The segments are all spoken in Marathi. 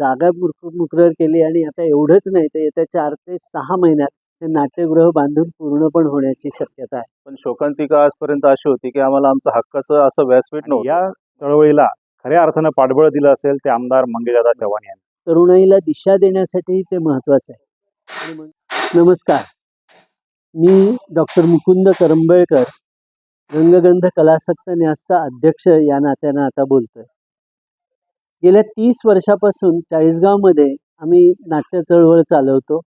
जागा मुक- मुकरर केली आणि आता एवढंच नाही तर येत्या चार ते सहा महिन्यात हे नाट्यगृह बांधून पूर्ण पण होण्याची शक्यता आहे. पण शोकांतिका आजपर्यंत अशी होती की आम्हाला आमचं हक्काचं असं व्यासपीठ नव्हतं. या चळवळीला खऱ्या अर्थानं पाठबळ दिलं असेल ते आमदार मंगेशदादा चव्हाण यांनी. तरुणाईला दिशा देण्यासाठी ते महत्वाचं आहे. नमस्कार. मी डॉक्टर मुकुंद करंबेळकर रंगगंध कलासक्त न्यासचा अध्यक्ष या नात्यानं आता बोलतोय. गेल्या तीस वर्षापासून चाळीसगावमध्ये आम्ही नाट्य चळवळ चालवतो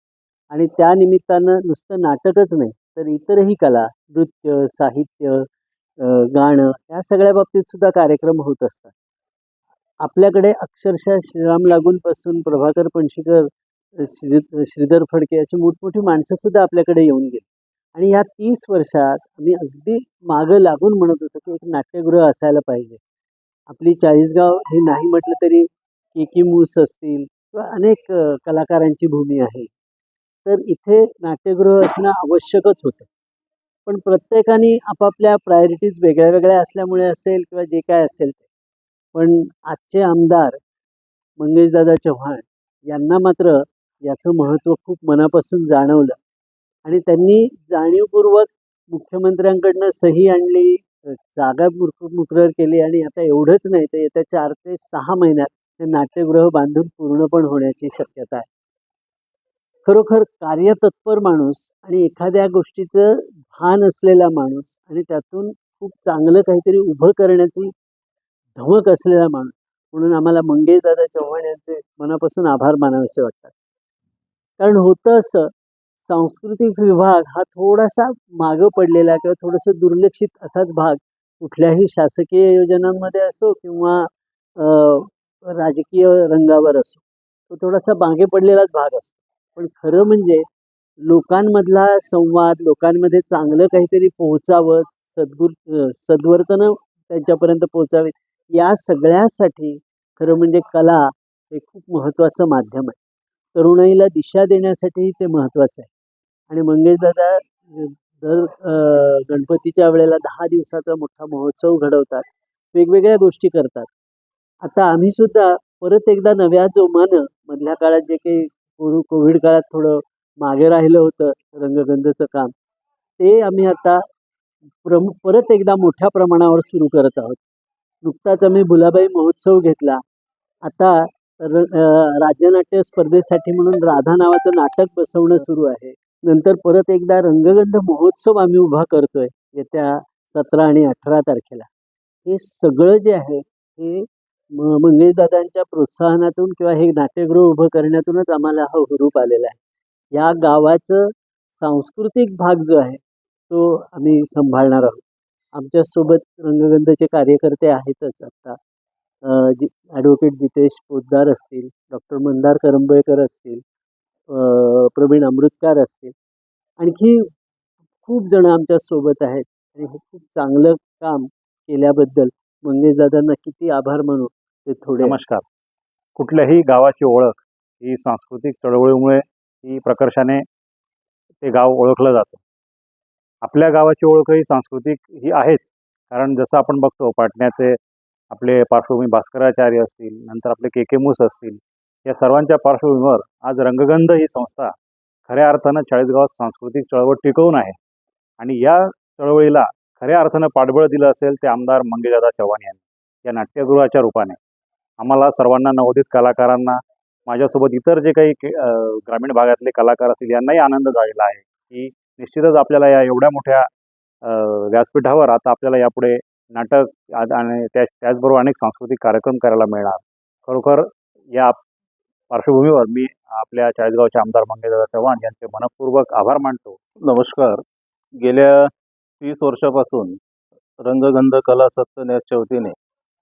आणि त्या निमित्तानं नुसतं नाटकच नाही तर इतरही कला नृत्य साहित्य गाणं या सगळ्या बाबतीत सुद्धा कार्यक्रम होत असतात. आपल्याकडे अक्षरशः श्रीराम लागूनपासून प्रभाकर पणशीकर श्री श्रीधर फडके अशी मोठमोठी माणसं सुद्धा आपल्याकडे येऊन गेली. आणि ह्या तीस वर्षात आम्ही अगदी मागं लागून म्हणत होतो की एक नाट्यगृह असायला पाहिजे. आपली चाळीसगाव हे नाही म्हटलं तरी केकी मूस असतील किंवा अनेक कलाकारांची भूमी आहे. तर इथे नाट्यगृह असणं आवश्यकच होतं. पण प्रत्येकाने आपापल्या प्रायोरिटीज वेगळ्या वेगळ्या असल्यामुळे असेल किंवा जे काय असेल ते. पण आजचे आमदार मंगेशदादा चव्हाण यांना मात्र याचं महत्त्व खूप मनापासून जाणवलं. आणि त्यांनी जाणीवपूर्वक मुख्यमंत्र्यांकडनं सही आणली जागा मुक मुकरर केली आणि आता एवढंच नाही तर येत्या चार ते सहा महिन्यात हे नाट्यगृह बांधून पूर्ण पण होण्याची शक्यता आहे. खरोखर कार्यतत्पर माणूस आणि एखाद्या गोष्टीचं भान असलेला माणूस आणि त्यातून खूप चांगलं काहीतरी उभं करण्याची धमक असलेला माणूस म्हणून आम्हाला मंगेशदादा चव्हाण यांचे मनापासून आभार मानावेसे वाटतात. कारण होतं असं सांस्कृतिक विभाग हा थोडासा मागं पडलेला किंवा थोडंसं दुर्लक्षित असाच भाग कुठल्याही शासकीय योजनांमध्ये असो किंवा राजकीय रंगावर असो तो थोडासा मागे पडलेलाच भाग असतो. पण खरं म्हणजे लोकांमधला संवाद लोकांमध्ये चांगलं काहीतरी पोहोचावं सद्गुर सद्वर्तनं त्यांच्यापर्यंत पोहोचावीत या सगळ्यासाठी खरं म्हणजे कला हे खूप महत्त्वाचं माध्यम आहे. तरुणाईला दिशा देण्यासाठी ते महत्त्वाचं आहे. आणि मंगेश दादा दर गणपतीच्या वेळेला दहा दिवसाचा मोठा महोत्सव घडवतात. वेगवेगळ्या गोष्टी करतात. आता आम्ही सुद्धा परत एकदा नव्या जोमानं मधल्या काळात जे काही कोविड कोविड काळात थोडं मागे राहिलं होतं रंगगंधचं काम ते आम्ही आता प्रम परत एकदा मोठ्या प्रमाणावर सुरू करत आहोत. नुकताच आम्ही भुलाबाई महोत्सव घेतला. आता र राज्यनाट्य स्पर्धेसाठी म्हणून राधा नावाचं नाटक बसवणं सुरू आहे. नंतर परत एकदा रंगगंध महोत्सव आम्ही उभा करतोय येत्या सतरा आणि अठरा तारखेला. हे सगळं जे आहे हे म मंगेशदादांच्या प्रोत्साहनातून किंवा हे नाट्यगृह उभं करण्यातूनच आम्हाला हा हुरूप आलेला आहे. या गावाचं सांस्कृतिक भाग जो आहे तो आम्ही सांभाळणार आहोत. आमच्यासोबत रंगगंधचे कार्यकर्ते आहेतच आता. जि ॲडव्होकेट जितेश पोद्दार असतील डॉक्टर मंदार करंबेळकर असतील प्रवीण अमृतकार असतील. आणखी खूप जण आमच्यासोबत आहेत आणि हे खूप चांगलं काम केल्याबद्दल मंगेशदादांना किती आभार मानू ते थोडे. नमस्कार. कुठल्याही गावाची ओळख ही सांस्कृतिक चळवळीमुळे ही प्रकर्षाने ते गाव ओळखलं जातं. आपल्या गावाची ओळख ही सांस्कृतिक ही आहेच. कारण जसं आपण बघतो पाटण्याचे आपले पार्श्वभूमी भास्कराचार्य असतील नंतर आपले के के मूस असतील या सर्वांच्या पार्श्वभूमीवर आज रंगगंध ही संस्था खऱ्या अर्थानं चाळीसगावात सांस्कृतिक चळवळ टिकवून आहे. आणि या चळवळीला खऱ्या अर्थानं पाठबळ दिलं असेल ते आमदार मंगेदादा चव्हाण यांनी या नाट्यगृहाच्या रूपाने. आम्हाला सर्वांना नवोदित कलाकारांना माझ्यासोबत इतर जे काही के- ग्रामीण भागातले कलाकार असतील यांनाही आनंद झालेला आहे की निश्चितच आपल्याला या एवढ्या मोठ्या व्यासपीठावर आता आपल्याला यापुढे नाटक आणि त्या त्याचबरोबर अनेक सांस्कृतिक कार्यक्रम करायला मिळणार. खरोखर या पार्श्वभूमीवर मी आपल्या चाळीसगावचे आमदार मंगेशदादा चव्हाण यांचे मनपूर्वक आभार मानतो. नमस्कार. गेल्या तीस वर्षापासून रंगगंध कला सत्य वतीने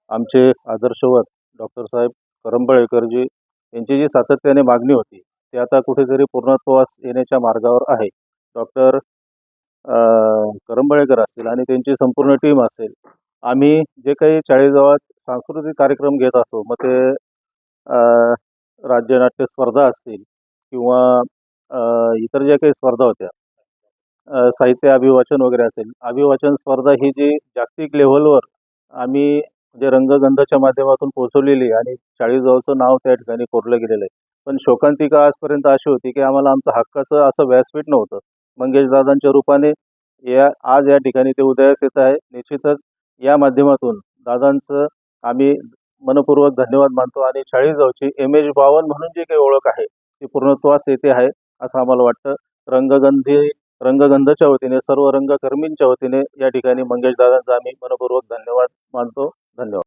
आमचे आदर्शवत डॉक्टर साहेब करंबळेकरजी यांची जी सातत्याने मागणी होती ती आता कुठेतरी पूर्णत्वास येण्याच्या मार्गावर आहे. डॉक्टर करंबळेकर असतील आणि त्यांची संपूर्ण टीम असेल आम्ही जे काही चाळीसगावात सांस्कृतिक कार्यक्रम घेत असो मग ते राज्यनाट्य स्पर्धा असतील किंवा इतर ज्या काही स्पर्धा होत्या साहित्य अभिवाचन वगैरे असेल अभिवाचन स्पर्धा ही जी जागतिक लेव्हलवर आम्ही म्हणजे रंगगंधाच्या माध्यमातून पोहोचवलेली आणि चाळीसगावचं नाव त्या ठिकाणी कोरलं गेलेलं आहे. पण शोकांतिका आजपर्यंत अशी होती की आम्हाला आमचं हक्काचं असं व्यासपीठ नव्हतं. मंगेशदादांच्या रूपाने या आज या ठिकाणी ते उदयास येत आहे. निश्चितच या माध्यमातून दादांचं आम्ही मनपूर्वक धन्यवाद मानतो आणि चाळीसगावची एम एच बावन म्हणून जी काही ओळख आहे ती पूर्णत्वास येते आहे असं आम्हाला वाटतं. रंगगंधी रंगगंधच्या वतीने सर्व रंगकर्मींच्या वतीने या ठिकाणी मंगेश दादांचा आम्ही मनपूर्वक धन्यवाद मानतो. धन्यवाद.